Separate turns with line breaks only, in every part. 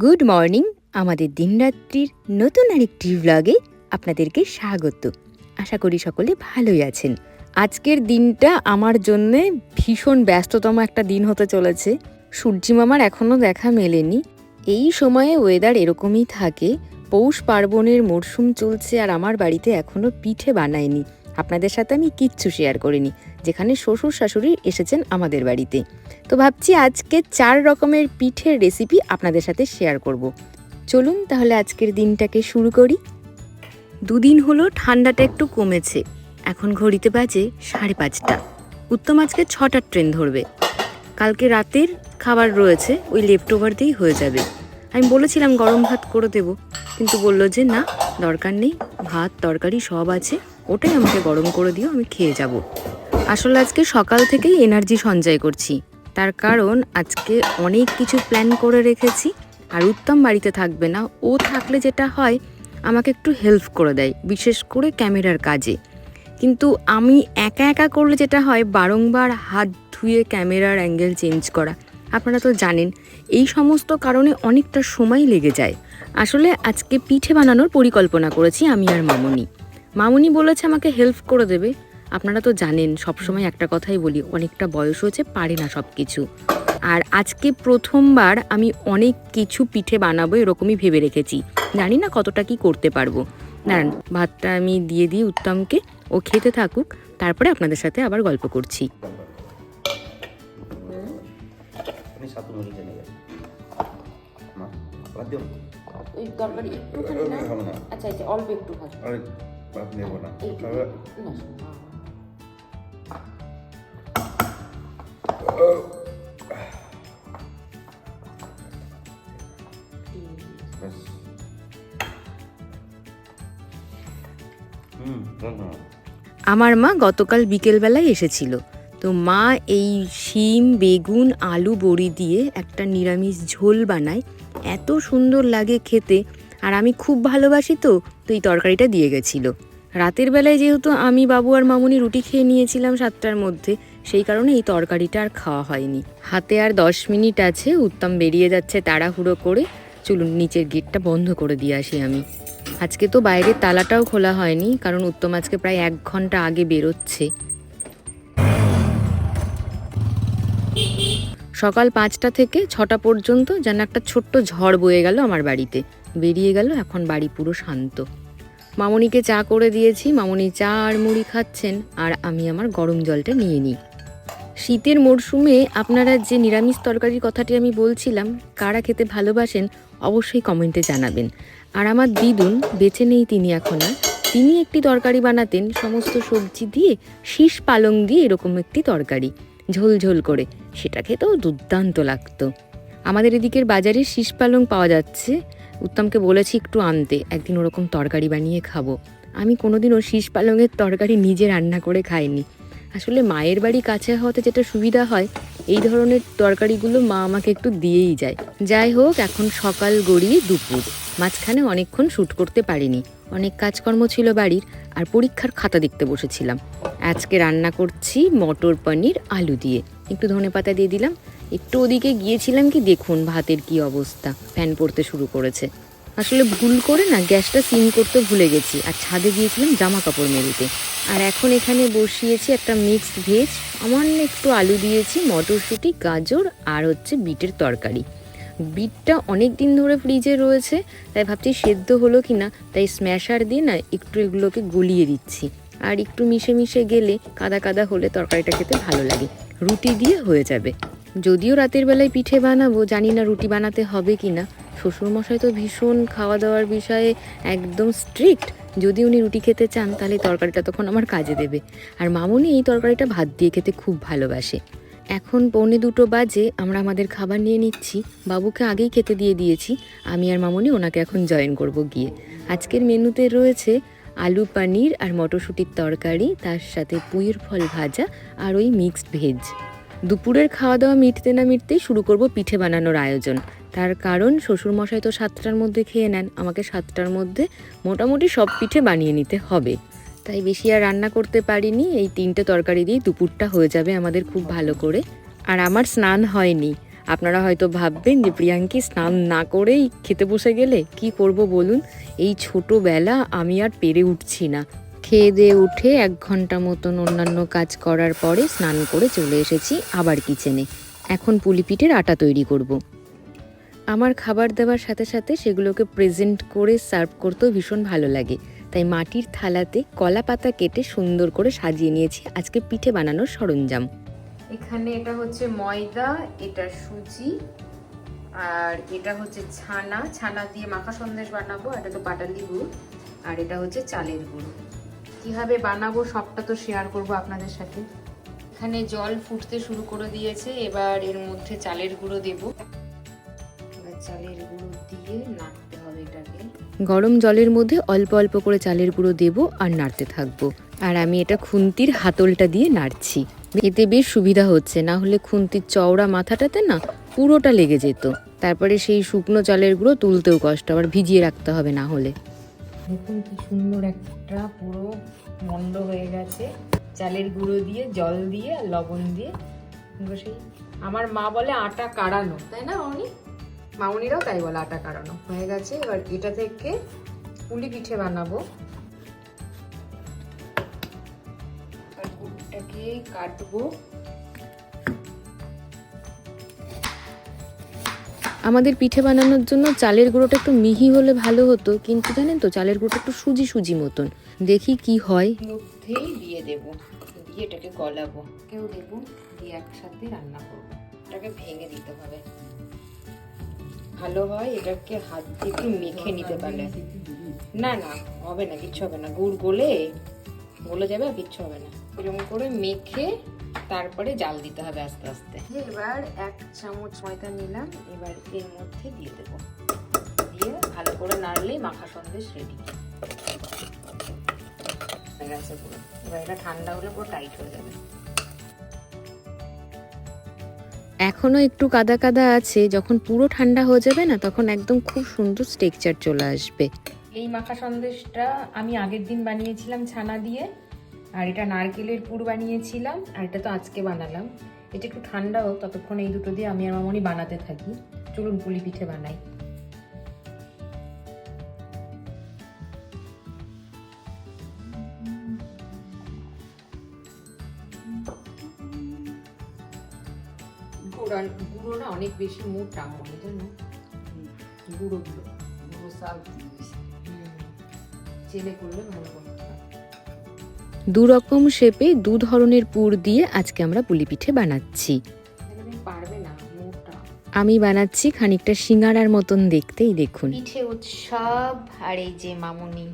Good morning, আমাদের দিনরাত্রির নতুন আরেকটি ব্লগে আপনাদেরকে স্বাগত। আশা করি সকলে ভালোই আছেন। আজকের দিনটা আমার জন্যে ভীষণ ব্যস্ততম একটা দিন হতে চলেছে। সূর্যি মামার এখনও দেখা মেলেনি। এই সময়ে ওয়েদার এরকমই থাকে। পৌষ পার্বণের মরশুম চলছে আর আমার বাড়িতে এখনও পিঠে বানায়নি। আপনাদের সাথে আমি কিচ্ছু শেয়ার করিনি। যেখানে শ্বশুর শাশুড়ি এসেছেন আমাদের বাড়িতে। তো ভাবছি আজকে চার রকমের পিঠের রেসিপি আপনাদের সাথে শেয়ার করব। চলুন তাহলে আজকের দিনটাকে শুরু করি। দুদিন হলো ঠান্ডাটা একটু কমেছে। এখন ঘড়িতে বাজে সাড়ে পাঁচটা। উত্তম আজকে ছটার ট্রেন ধরবে। কালকে রাতের খাবার রয়েছে, ওই লেফট ওভার দিয়েই হয়ে যাবে। আমি বলেছিলাম গরম ভাত করে দেব, কিন্তু বলল যে না, দরকার নেই। ভাত, তরকারি সব আছে। ওটাই আমাকে গরম করে দিও, আমি খেয়ে যাব। আসলে আজকে সকাল থেকেই এনার্জি সঞ্চয় করছি। তার কারণ আজকে অনেক কিছু প্ল্যান করে রেখেছি, আর উত্তম বাড়িতে থাকবে না। ও থাকলে যেটা হয়, আমাকে একটু হেল্প করে দেয়, বিশেষ করে ক্যামেরার কাজে। কিন্তু আমি একা একা করলে যেটা হয়, বারংবার হাত ধুয়ে ক্যামেরার অ্যাঙ্গেল চেঞ্জ করা। আপনারা তো জানেন, এই সমস্ত কারণে অনেকটা সময় লেগে যায়। আসলে আজকে পিঠে বানানোর পরিকল্পনা করেছি আমি আর মামুনি। মামুনি বলেছে আমাকে হেল্প করে দেবে। আপনারা তো জানেন সবসময় একটা কথাই বলি অনেকটা বয়স হয়েছে পারে না সব কিছু আর আজকে প্রথমবার আমি অনেক কিছু পিঠে বানাবো এরকমই ভেবে রেখেছি। জানি না কতটা কি করতে পারব। দাঁড়ান ভাতটা আমি দিয়ে দিই উত্তমকে ও খেতে থাকুক তারপরে আপনাদের সাথে আবার গল্প করছি। তরকারি। আচ্ছা আচ্ছা অল্প একটু
নেব না।
আমার মা গতকাল বিকেলবেলায় এসেছিল। তো মা এই শিম বেগুন আলু বড়ি দিয়ে একটা নিরামিষ ঝোল বানায়। এত সুন্দর লাগে খেতে। আর আমি খুব ভালোবাসি তো তো এই তরকারিটা দিয়ে গেছিল। রাতের বেলায় যেহেতু আমি, বাবু আর মামুনি রুটি খেয়ে নিয়েছিলাম সাতটার মধ্যে, সেই কারণে এই তরকারিটা আর খাওয়া হয়নি। হাতে আর দশ মিনিট আছে, উত্তম বেরিয়ে যাচ্ছে তাড়াহুড়ো করে। চলুন, নিচের গেটটা বন্ধ করে দিয়ে আসি আমি। আজকে তো বাইরের তালাটাও খোলা হয়নি, কারণ উত্তম আজকে প্রায় এক ঘণ্টা আগে বেরোচ্ছে। সকাল পাঁচটা থেকে ছটা পর্যন্ত যেন একটা ছোট্ট ঝড় বয়ে গেল আমার বাড়িতে। বেরিয়ে গেল, এখন বাড়ি পুরো শান্ত। মামনিকে চা করে দিয়েছি, মামনি চা আর মুড়ি খাচ্ছেন, আর আমি আমার গরম জলটা নিয়ে নিই। শীতের মরশুমে আপনারা যে নিরামিষ তরকারির কথাটি আমি বলছিলাম, কারা খেতে ভালোবাসেন অবশ্যই কমেন্টে জানাবেন। আর আমার দিদুন বেছে নেই তিনি এখন আর, তিনি একটি তরকারি বানাতেন, সমস্ত সবজি দিয়ে শীষ পালং দিয়ে এরকম একটি তরকারি, ঝোল ঝোল করে, সেটা খেতেও দুর্দান্ত লাগতো। আমাদের এদিকের বাজারে শীষ পালং পাওয়া যাচ্ছে উত্তমকে বলেছি একটু আনতে, একদিন ওরকম তরকারি বানিয়ে খাব। আমি কোনোদিনও শীষ পালংয়ের তরকারি নিজে রান্না করে খাইনি। আসলে মায়ের বাড়ি কাছে হওয়াতে যেটা সুবিধা হয়, এই ধরনের তরকারিগুলো মা আমাকে একটু দিয়েই যায়। যাই হোক, এখন সকাল গড়িয়ে দুপুর। মাঝখানে অনেকক্ষণ শ্যুট করতে পারিনি। অনেক কাজকর্ম ছিল বাড়ির, আর পরীক্ষার খাতা দেখতে বসেছিলাম। আজকে রান্না করছি মটর পনির, আলু দিয়ে। একটু ধনে পাতা দিয়ে দিলাম। একটু ওদিকে গিয়েছিলাম কি, দেখুন ভাতের কি অবস্থা। ফ্যান পড়তে শুরু করেছে। আসলে ভুল করে না, গ্যাসটা সিম করতে ভুলে গেছি। আর ছাদে গিয়েছিলাম জামা কাপড় মেলতে। আর এখন এখানে বসিয়েছি একটা মিক্সড ভেজ সামান্য একটু আলু দিয়েছি, মটরশুঁটি, গাজর আর হচ্ছে বিটের তরকারি। বিটটা অনেক দিন ধরে ফ্রিজে রয়েছে, তাই ভাবছি সেদ্ধ হলো কি না তাই স্ম্যাশার দিয়ে না একটু এগুলোকে গলিয়ে দিচ্ছি। আর একটু মিশে মিশে গেলে কাদা কাদা হলে তরকারিটা খেতে ভালো লাগে। রুটি দিয়ে হয়ে যাবে। যদিও রাতের বেলায় পিঠে বানাবো, জানি না রুটি বানাতে হবে কি না শ্বশুরমশাই তো ভীষণ খাওয়া দাওয়ার বিষয়ে একদম স্ট্রিক্ট যদি উনি রুটি খেতে চান, তাহলে তরকারিটা তখন আমার কাজে দেবে। আর মামুনি এই তরকারিটা ভাত দিয়ে খেতে খুব ভালোবাসে। এখন পৌনে দুটো বাজে, আমরা আমাদের খাবার নিয়ে নিচ্ছি। বাবুকে আগেই খেতে দিয়ে দিয়েছি। আমি আর মামুনি ওনাকে এখন জয়েন করব গিয়ে। আজকের মেনুতে রয়েছে আলু পানির আর মটরশুঁটির তরকারি, তার সাথে পুঁইয়ের ফল ভাজা আর ওই মিক্সড ভেজ দুপুরের খাওয়া দাওয়া মিটতে না মিটতেই শুরু করব পিঠে বানানোর আয়োজন। তার কারণ, শ্বশুরমশাই তো সাতটার মধ্যে খেয়ে নেন। আমাকে সাতটার মধ্যে মোটামুটি সব পিঠে বানিয়ে নিতে হবে। তাই বেশি আর রান্না করতে পারিনি। এই তিনটে তরকারি দিয়েই দুপুরটা হয়ে যাবে আমাদের খুব ভালো করে। আর আমার স্নান হয়নি। আপনারা হয়তো ভাববেন যে প্রিয়াঙ্কি স্নান না করেই খেতে বসে গেলে কি করব বলুন? এই ছোটোবেলা আমি আর পেরে উঠছি না। খেয়ে দিয়ে উঠে এক ঘণ্টা মতন অন্যান্য কাজ করার পরে স্নান করে চলে এসেছি আবার কিচেনে। এখন পুলিপিঠের আটা তৈরি করব। আমার খাবার দেওয়ার সাথে সাথে সেগুলোকে প্রেজেন্ট করে সার্ভ করতেও ভীষণ ভালো লাগে। তাই মাটির থালাতে কলা পাতা কেটে সুন্দর করে সাজিয়ে নিয়েছি। আজকে পিঠে বানানোর সরঞ্জাম। এখানে এটা হচ্ছে ময়দা, এটা সুজি, আর এটা হচ্ছে ছানা। ছানা দিয়ে মাখা সন্দেশ বানাবো এটা তো পাটালি গুড়, আর এটা হচ্ছে চালের গুঁড়ো। কীভাবে বানাবো সবটা তো শেয়ার করব আপনাদের সাথে। এখানে জল ফুটতে শুরু করে দিয়েছে, এবার এর মধ্যে চালের গুঁড়ো দেব। চালের গুঁড়ো দিয়ে নাড়তে হবে এটাকে। গরম জলের মধ্যে অল্প অল্প করে চালের গুঁড়ো দেব আর নাড়তে থাকব। আর আমি এটা খুন্তির হাতলটা দিয়ে নাড়ছি। এতে বেশ সুবিধা হচ্ছে। না হলে খুন্তির চওড়া মাথাটাতে না পুরোটা লেগে যেত। তারপরে সেই শুকনো চালের গুঁড়ো তুলতেও কষ্ট, আবার ভিজিয়ে রাখতে হবে না হলে। দেখুন কি সুন্দর একটা পুরো মন্ড হয়ে গেছে। চালের গুঁড়ো দিয়ে, জল দিয়ে আর লবণ দিয়ে। সেই, আমার মা বলে আটা কাড়ানো, তাই না মামনি? মামনিরাও তাই বলে আটা কাড়ানো। হয়ে গেছে, এবার এটা থেকে পুলি পিঠে বানাবো। গুড়টাকে কাটবো। আমাদের পিঠে বানানোর জন্য চালের গুঁড়োটা একটু মিহি হলে ভালো হতো কিন্তু জানেন তো চালের গুঁড়োটা একটু সুজি সুজি মতন। দেখি কি হয়। মধ্যেই দিয়ে দেব দিয়ে এটাকে গলাবো। কেউ দেবো দিয়ে একসাথে রান্না করব। এটাকে ভেঙে দিতে হবে। ভালো হয় এটাকে হাত দিয়ে একটু মেখে নিতে পারলে। না না হবে না কিচ্ছু হবে না। গুড় গলে গলে যাবে আর কিচ্ছু হবে না। এরকম করে মেখে তারপরে জাল দিতে হবে আস্তে আস্তে। এবার এক চামচ ময়দা নিলাম এবার এর মধ্যে দিয়ে দেবো। দিয়ে ভালো করে নাড়লেই মাখা সন্দেশ রেডি গেছে পুরো। এবার এটা ঠান্ডা হলে পুরো টাইট হয়ে যাবে। এখনও একটু কাদা কাদা আছে যখন পুরো ঠান্ডা হয়ে যাবে না তখন একদম খুব সুন্দর স্টেকচার চলে আসবে। এই মাখা সন্দেশটা আমি আগের দিন বানিয়েছিলাম ছানা দিয়ে। আর এটা নারকেলের পুর বানিয়েছিলাম আর এটা তো আজকে বানালাম। এটা একটু ঠান্ডা হোক ততক্ষণ এই দুটো দিয়ে আমি আর মামনি বানাতে থাকি। চলুন পুলি পিঠে বানাই। গুঁড়ো গুঁড়ো না অনেক বেশি মোটা মনে জানো গুঁড়ো গুঁড়ো।
গুঁড়ো দিয়েছি।
চেলে করলে ভালো করতে দু রকম শেপে দু ধরনের পুর দিয়ে আজকে আমরা পুলি পিঠে বানাচ্ছি। আমি বানাচ্ছি খানিকটা সিঙ্গারার মতন দেখতেই দেখুন। পিঠে উৎসব, আর এই যে মামুনি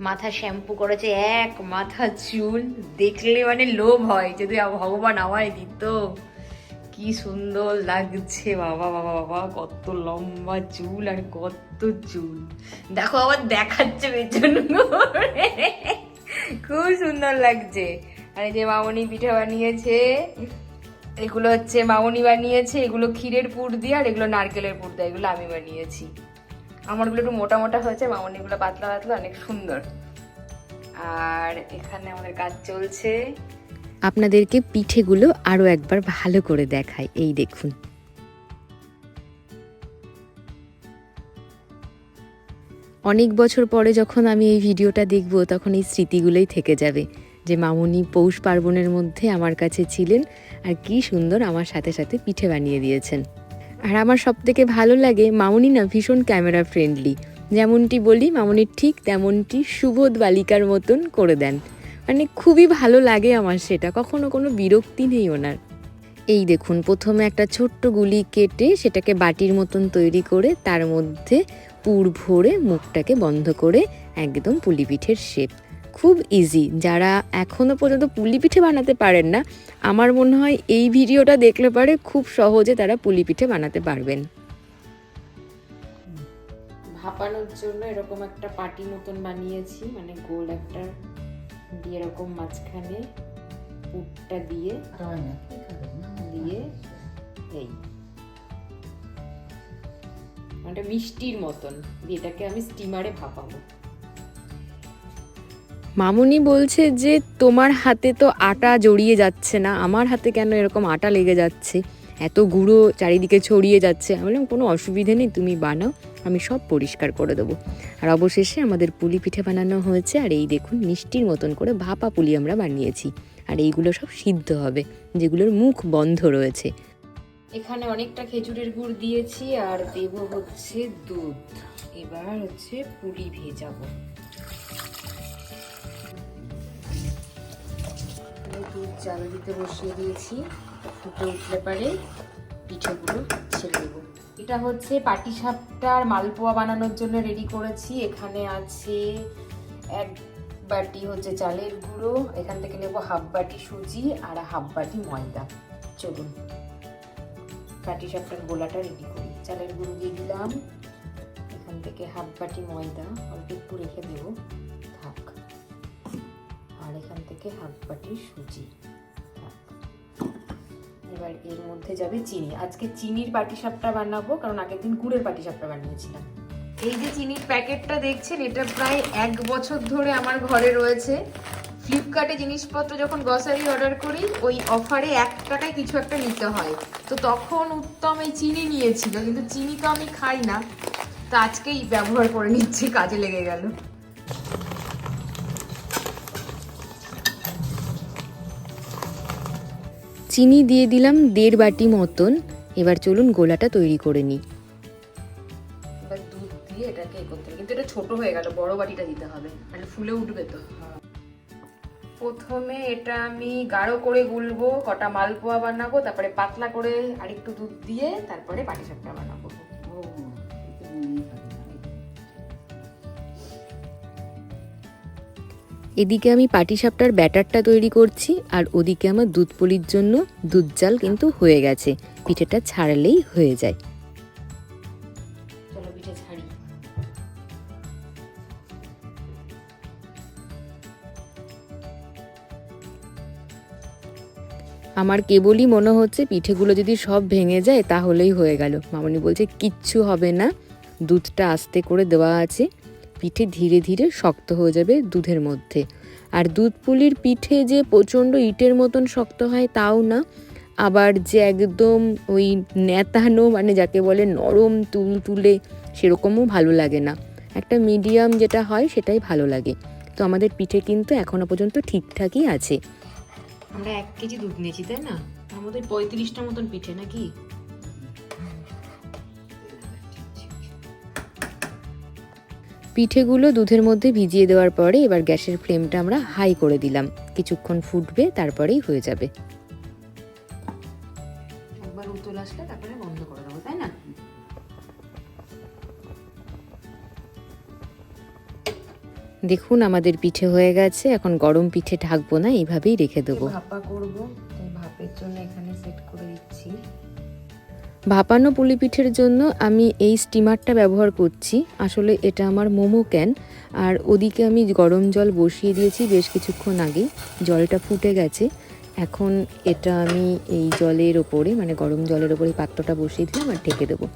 মাথা শ্যাম্পু করেছে, এক মাথা চুল, দেখলে মানে লোভ হয় যদি ভগবান আমায় দিত কি সুন্দর লাগছে, বাবা বাবা বাবা, কত লম্বা চুল আর কত চুল। দেখো আবার দেখাচ্ছে পেছন। খুব সুন্দর লাগছে। আর এই যে মামনি পিঠে বানিয়েছে, এগুলো হচ্ছে মামনি বানিয়েছে, এগুলো ক্ষীরের পুর দিয়ে আর এগুলো নারকেলের পুর দিয়ে, এগুলো আমি বানিয়েছি। আমারগুলো একটু মোটা মোটা হয়েছে, মামনিগুলো পাতলা পাতলা, অনেক সুন্দর। আর এখানে আমাদের কাজ চলছে। আপনাদেরকে পিঠেগুলো আরও একবার ভালো করে দেখায় এই দেখুন। অনেক বছর পরে যখন আমি এই ভিডিওটা দেখব, তখন এই স্মৃতিগুলোই থেকে যাবে যে মামুনি পৌষ পার্বণের মধ্যে আমার কাছে ছিলেন আর কি সুন্দর আমার সাথে সাথে পিঠে বানিয়ে দিয়েছেন। আর আমার সব থেকে ভালো লাগে, মামুনি না ভীষণ ক্যামেরা ফ্রেন্ডলি। যেমনটি বলি মামুনির ঠিক তেমনটি সুবোধ বালিকার মতন করে দেন। মানে খুবই ভালো লাগে আমার সেটা, কখনো কোনো বিরক্তি নেই ওনার। এই দেখুন, প্রথমে একটা ছোট্ট গুলি কেটে সেটাকে বাটির মতন তৈরি করে তার মধ্যে পুর ভরে মুখটাকে বন্ধ করে একদম পুলি পিঠের শেপ খুব ইজি যারা এখনও পর্যন্ত পুলি পিঠে বানাতে পারেন না আমার মনে হয় এই ভিডিওটা দেখলে পারে খুব সহজে তারা পুলি পিঠে বানাতে পারবেন। ভাপানোর জন্য এরকম একটা পাটি মতন বানিয়েছি মানে গোল একটা দিয়ে এরকম মাঝখানে পুরটা দিয়ে দিয়ে এই। মানে মিষ্টির মতন। এটাকে আমি স্টিমারে ভাপাবো। মামুনি বলছে যে, তোমার হাতে তো আটা জড়িয়ে যাচ্ছে না। আমার হাতে কেন এরকম আটা লেগে যাচ্ছে? এত গুঁড়ো চারিদিকে ছড়িয়ে যাচ্ছে। আমি বললাম, কোনো অসুবিধে নেই, তুমি বানাও, আমি সব পরিষ্কার করে দেবো। আর অবশেষে আমাদের পুলি পিঠে বানানো হয়েছে, আর এই দেখুন, মিষ্টির মতন করে ভাপা পুলি আমরা বানিয়েছি। আর এইগুলো সব সিদ্ধ হবে, যেগুলোর মুখ বন্ধ রয়েছে। এখানে অনেকটা খেজুরের গুড় দিয়েছি আর দেব হচ্ছে দুধ। এবার হচ্ছে পুলি ভেজাবো। দুধ জাল দিতে বসিয়ে দিয়েছি। ফুটে উঠলে পারে পিঠেগুলো ছেড়ে দেবো। এটা হচ্ছে পাটিসাপটার মালপোয়া বানানোর জন্য রেডি করেছি। এখানে আছে এক বাটি হচ্ছে চালের গুঁড়ো। এখান থেকে নেব হাফ বাটি সুজি আর হাফ বাটি ময়দা। চলুন। পাটিসাপটার গোলাটা রেডি করি। চালের গুঁড়ো দিয়ে দিলাম। এখান থেকে হাফ বাটি ময়দা, অল্প একটু রেখে দেবো। থাক। আর এখান থেকে হাফ বাটি সুজি। এবার এর মধ্যে যাবে চিনি। আজকে চিনির পাটিসাপটা বানাবো, কারণ আগের দিন গুড়ের পাটিসাপটা বানিয়েছিলাম। এই যে চিনির প্যাকেটটা দেখছেন, এটা প্রায় এক বছর ধরে আমার ঘরে রয়েছে। ফ্লিপকার্টে জিনিসপত্র যখন গ্রসারি অর্ডার করি ওই অফারে এক টাকায় কিছু একটা নিতে হয়। তো তখন উত্তম এই চিনি নিয়েছিল কিন্তু চিনি তো আমি খাই না। তো আজকেই ব্যবহার করে নিচ্ছি কাজে লেগে গেল। চিনি দিয়ে দিলাম দেড় বাটি মতন। এবার চলুন গোলাটা তৈরি করে নিই। এবার দুধ দিয়ে এটাকে করতে হবে। কিন্তু এটা ছোট হয়ে গেল বড় বাটিটা দিতে হবে। তাহলে ফুলে উঠবে তো। প্রথমে এটা আমি গাঢ় করে গুলবো, কটা মালপোয়া বানাবো, তারপরে পাতলা করে আরেকটু দুধ দিয়ে তারপরে পাটিসাপটা বানাবো। এদিকে আমি পাটিসাপটার ব্যাটারটা তৈরি করছি, আর ওদিকে আমার দুধ পুলির জন্য দুধ জাল কিন্তু হয়ে গেছে পিঠেটা ছাড়লেই হয়ে যায় আমার কেবলই মনে হচ্ছে পিঠেগুলো যদি সব ভেঙে যায় তাহলেই হয়ে গেল। মামনি বলছে, কিচ্ছু হবে না। দুধটা আস্তে করে দেওয়া আছে। পিঠে ধীরে ধীরে শক্ত হয়ে যাবে দুধের মধ্যে। আর দুধ পুলির পিঠে যে প্রচণ্ড ইটের মতন শক্ত হয় তাও না। আবার যে একদম ওই নেতানো মানে যাকে বলে নরম তুল তুলে, সেরকমও ভালো লাগে না। একটা মিডিয়াম যেটা হয় সেটাই ভালো লাগে। তো আমাদের পিঠে কিন্তু এখনও পর্যন্ত ঠিকঠাকই আছে। আমরা এক কেজি দুধ নিয়েছি তাই না? আমাদের পঁয়ত্রিশটা মতন পিঠে নাকি? পিঠেগুলো দুধের মধ্যে ভিজিয়ে দেওয়ার পরে এবার গ্যাসের ফ্লেমটা আমরা হাই করে দিলাম। কিছুক্ষণ ফুটবে তারপরেই হয়ে যাবে। একবার উতল আসলে তারপরে দেখুন আমাদের পিঠে হয়ে গেছে। এখন গরম পিঠে ঢাকবো না এইভাবেই রেখে দেবো। ভাপা করব তাই ভাপের জন্য এখানে সেট করে দিচ্ছি। ভাপানো পুলি পিঠের জন্য আমি এই স্টিমারটা ব্যবহার করছি। আসলে এটা আমার মোমো ক্যান। আর ওদিকে আমি গরম জল বসিয়ে দিয়েছি বেশ কিছুক্ষণ আগে। জলটা ফুটে গেছে। এখন এটা আমি এই জলের ওপরে মানে গরম জলের ওপরে পাত্রটা বসিয়ে দিলাম আর ঢেকে দেবো।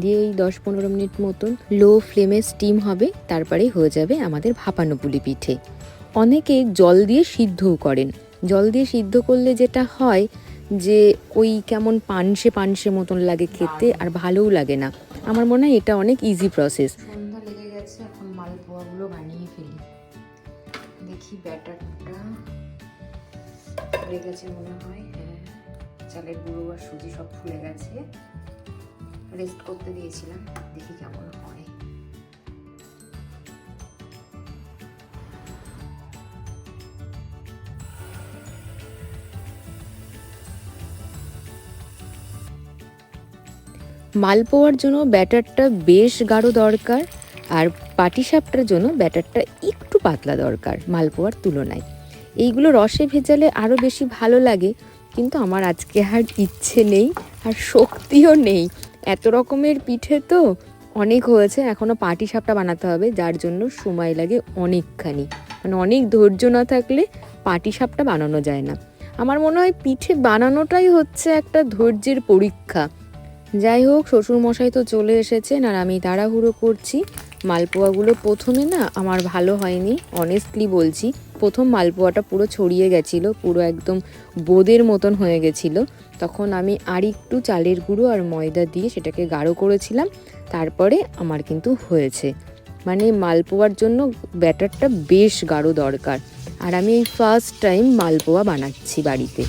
দিয়ে এই দশ পনেরো মিনিট মতন লো ফ্লেমে স্টিম হবে তারপরেই হয়ে যাবে আমাদের ভাপানো পুলি পিঠে। অনেকে জল দিয়ে সিদ্ধও করেন। জল দিয়ে সিদ্ধ করলে যেটা হয় যে ওই কেমন পানসে পানসে মতন লাগে খেতে আর ভালোও লাগে না। আমার মনে হয় এটা অনেক ইজি প্রসেস লেগে গেছে মনে হয়। হ্যাঁ চালের গুঁড়ো আর সুজি সব ফুলে গেছে। রেস্ট করতে দিয়েছিলাম। দেখি কেমন হয়। মালপোয়ার জন্য ব্যাটারটা বেশ গাঢ় দরকার, আর পাটিসাপটার জন্য ব্যাটারটা একটু পাতলা দরকার মালপোয়ার তুলনায়। এইগুলো রসে ভেজালে আরও বেশি ভালো লাগে, কিন্তু আমার আজকে আর ইচ্ছে নেই, আর শক্তিও নেই। এত রকমের পিঠে তো অনেক হয়েছে এখনও পাটিসাপটা বানাতে হবে, যার জন্য সময় লাগে অনেকখানি। মানে অনেক ধৈর্য না থাকলে পাটি সাপটা বানানো যায় না। আমার মনে হয় পিঠে বানানোটাই হচ্ছে একটা ধৈর্যের পরীক্ষা। যাই হোক, শ্বশুরমশাই তো চলে এসেছেন আর আমি তাড়াহুড়ো করছি। মালপোয়াগুলো প্রথমে না আমার ভালো হয়নি অনেস্টলি বলছি। প্রথম মালপোয়াটা পুরো ছড়িয়ে গেছিল, পুরো একদম বোদের মতন হয়ে গেছিল। তখন আমি আর একটু চালের গুঁড়ো আর ময়দা দিয়ে সেটাকে গাঢ় করেছিলাম, তারপরে আমার কিন্তু হয়েছে। মানে মালপোয়ার জন্য ব্যাটারটা বেশ গাঢ় দরকার। আর আমি এই ফার্স্ট টাইম মালপোয়া বানাচ্ছি বাড়িতে।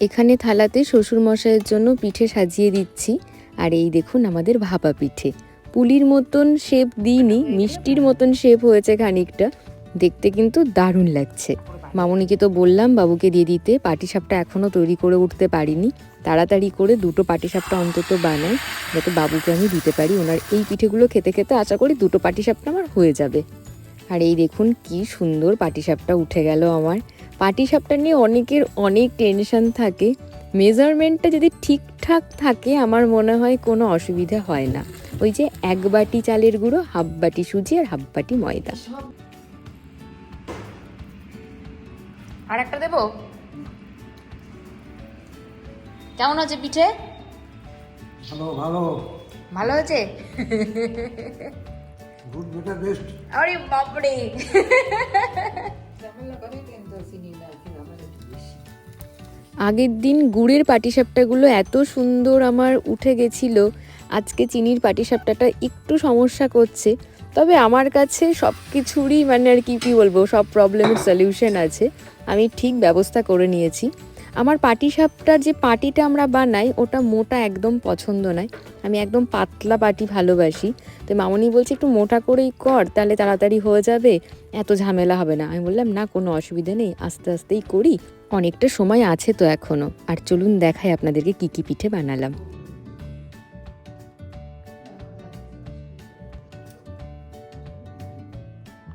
এখানে থালাতে শ্বশুরমশাইয়ের জন্য পিঠে সাজিয়ে দিচ্ছি। আর এই দেখুন আমাদের ভাপা পিঠে। পুলির মতন শেপ দিইনি, মিষ্টির মতন শেপ হয়েছে খানিকটা। দেখতে কিন্তু দারুণ লাগছে। মামনিকে তো বললাম বাবুকে দিয়ে দিতে, পাটিসাপটা এখনও তৈরি করে উঠতে পারিনি। তাড়াতাড়ি করে দুটো পাটিসাপটা অন্তত বানাই, যাতে বাবুকে আমি দিতে পারি। ওনার এই পিঠেগুলো খেতে খেতে আশা করি দুটো পাটিসাপটা আমার হয়ে যাবে। আর এই দেখুন কি সুন্দর পাটিসাপটা উঠে গেল আমার। পাটিসাপটা নিয়ে অনেকের অনেক টেনশন থাকে। মেজারমেন্টটা যদি ঠিকঠাক থাকে, আমার মনে হয় কোনো অসুবিধা হয় না। ওই যে এক বাটি চালের গুঁড়ো হাফ বাটি সুজি আর হাফ বাটি ময়দা। আর একটা দেবো? কেমন আছে পিঠে?
ভালো ভালো।
ভালো হয়েছে?
গুড বেটার বেস্ট
আরে আগের দিন গুড়ের পাটিসাপটাগুলো এত সুন্দর আমার উঠে গেছিল। আজকে চিনির পাটিসাপটাটা একটু সমস্যা করছে, তবে আমার কাছে সব কিছুরই মানে আর কি, কী বলব, সব প্রবলেমের সলিউশন আছে। আমি ঠিক ব্যবস্থা করে নিয়েছি। আমার পাটিসাপটার যে পাটিটা আমরা বানাই, ওটা মোটা একদম পছন্দ নয়। আমি একদম পাতলা পাটি ভালোবাসি। তো মামনি বলছে, একটু মোটা করেই কর, তাহলে তাড়াতাড়ি হয়ে যাবে। এত ঝামেলা হবে না। আমি বললাম, না, কোনো অসুবিধা নেই, আস্তে আস্তেই করি। অনেকটা সময় আছে তো এখনও আর চলুন দেখাই আপনাদেরকে কি কী পিঠে বানালাম।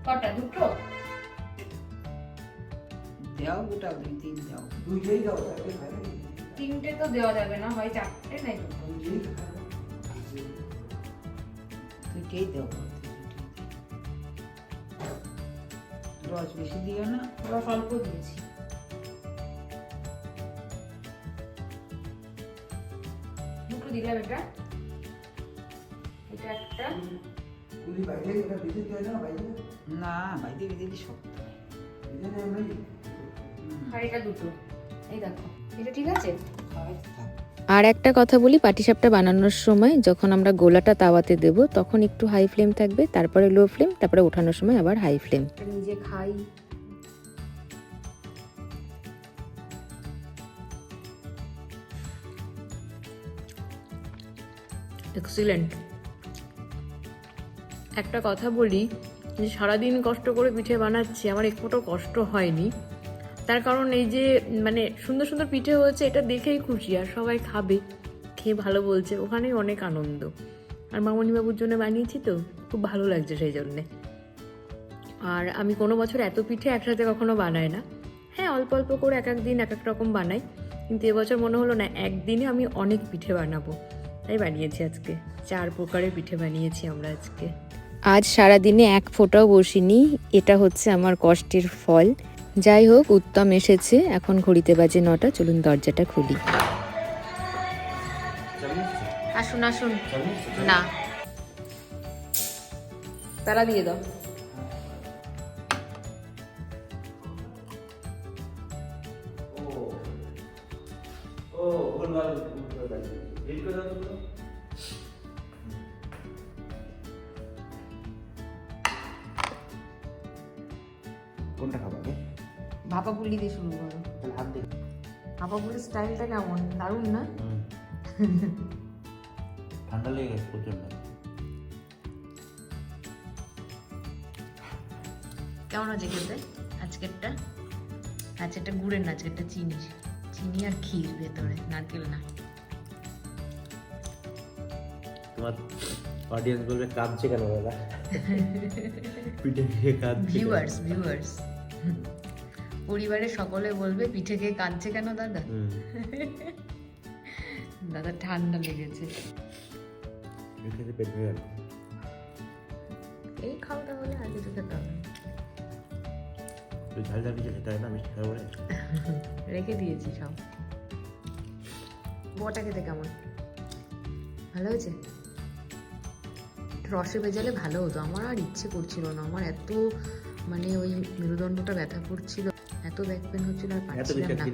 কটা? দুটো?
দাও গোটা দুই তিন দাও
দুইটাই দাও তাকে
তিনটে তো দেওয়া যাবে না হয় চারটে নাই
দুইটাই
দাও রস বেশি দিও না।
ওরা অল্প দিয়েছি। দুটো দিলাম এটা। এটা একটা।
পুলি বাইরে এটা বেঁচে যায় না বাইরে?
না শক্ত।
আর দুটো। এই দেখো। এটা ঠিক আছে? আর একটা কথা বলি পাটিসাপটা বানানোর সময় যখন আমরা গোলাটা তাওয়াতে দেব তখন একটু হাই ফ্লেম থাকবে তারপরে লো ফ্লেম তারপরে ওঠানোর সময় আবার হাই ফ্লেম নিজে খাই। এক্সিলেন্ট একটা কথা বলি, যে সারাদিন কষ্ট করে পিঠে বানাচ্ছি, আমার একটু কষ্ট হয়নি। তার কারণ এই যে মানে সুন্দর সুন্দর পিঠে হয়েছে, এটা দেখেই খুশি, আর সবাই খাবে, খেয়ে ভালো বলছে, ওখানেই অনেক আনন্দ। আর মামনি বাবুর জন্য বানিয়েছি তো, খুব ভালো লাগছে সেই জন্যে। আর আমি কোনো বছর এত পিঠে একসাথে কখনো বানাই না। হ্যাঁ অল্প অল্প করে এক এক দিন, এক এক রকম বানাই, কিন্তু এবছর মনে হলো না, একদিনে আমি অনেক পিঠে বানাবো। তাই বানিয়েছি আজকে, চার প্রকারের পিঠে বানিয়েছি আমরা আজকে। আজ সারা দিনে এক ফোঁটাও বসিনি এটা হচ্ছে আমার কষ্টের ফল। যাই হোক উত্তম এসেছে এখন ঘড়িতে বাজে নটা চলুন দরজাটা খুলি। আসুন আসুন। না। তারা দিয়ে দাও।
ও ভুলভাল কোনটা খাবে
ভাপা পুলি দিয়ে শুরু করো।
তাহলে হাত দিয়ে।
ভাপা পুলির স্টাইলটা কেমন? দারুণ না?
ঠান্ডা লেগে গেছে প্রচণ্ড
কেমন আছে খেতে? আজকেরটা? আজকেরটা গুড়ের না আজকেরটা চিনির। চিনি আর ক্ষীর ভেতরে নারকেল না।
তোমার অডিয়েন্স বলবে কাঁদছে কেন দাদা? পিঠে খেয়ে কাঁদছে
ভিউয়ার্স ভিউয়ার্স পরিবারের সকলে বলবে পিঠে খেয়ে কাঁদছে কেন দাদা? দাদা ঠান্ডা লেগেছে।
খেতে পেট ভরে গেল।
এই খাওয়াটা হলে আর কিছু খেতে হবে
তুই ঝাল ঝাল কিছু খেতে হয় না মিষ্টি খাওয়া বলে?
রেখে দিয়েছি সব বটা খেতে কেমন? ভালো হয়েছে?
রসে ভেজালে ভালো হতো। আমার আর ইচ্ছে করছিল না। আমার এত মানে ওই মেরুদণ্ডটা ব্যথা করছিল। এত ব্যাক পেন হচ্ছিল আর পারছিলাম না।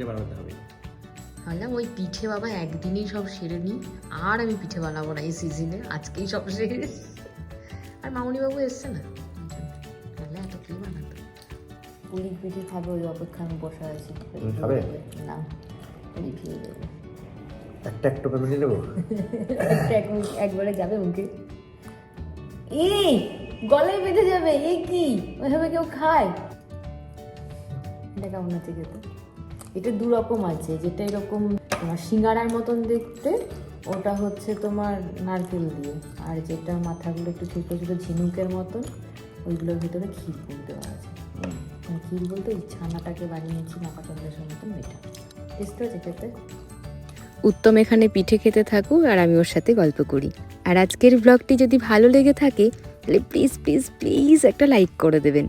ভাবলাম ওই পিঠে বাবা একদিনেই সব সেরে নিই। আর আমি পিঠে বানাবো না এই সিজনে আজকেই সব সেরে আর মামুনিবাবু এসছে না? তাহলে এত কি বানাতো? পুরি পিঠে খাবে ওই অপেক্ষা আমি বসে আছি।
খাবে?
না দেবে
একটা একটা করে নিয়ে নেব?
একবারে যাবে মুখে। এই গলায় বেঁধে যাবে এই কি? ওইভাবে কেউ খায়? এটা কেমন আছে খেতে? এটা দু রকম আছে যেটা এরকম তোমার সিঙ্গারার মতন দেখতে ওটা হচ্ছে তোমার নারকেল দিয়ে। আর যেটা মাথাগুলো একটু ছোটো ছোটো ঝিনুকের মতন ওইগুলোর ভিতরে ক্ষীর পুর দেওয়া আছে। মানে ক্ষীর বলতে ওই ছানাটাকে বানিয়েছি মাখা চন্দ্রের মতন ওইটা টেস্ট হয়েছে খেতে? উত্তম এখানে পিঠে খেতে থাকুক আর আমি ওর সাথে গল্প করি। আর আজকের ব্লগটি যদি ভালো লেগে থাকে, তাহলে প্লিজ প্লিজ প্লিজ একটা লাইক করে দেবেন।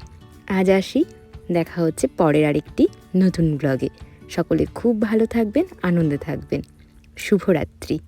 আজ আসি, দেখা হচ্ছে পরের আরেকটি নতুন ব্লগে সকলে খুব ভালো থাকবেন, আনন্দে থাকবেন। শুভরাত্রি।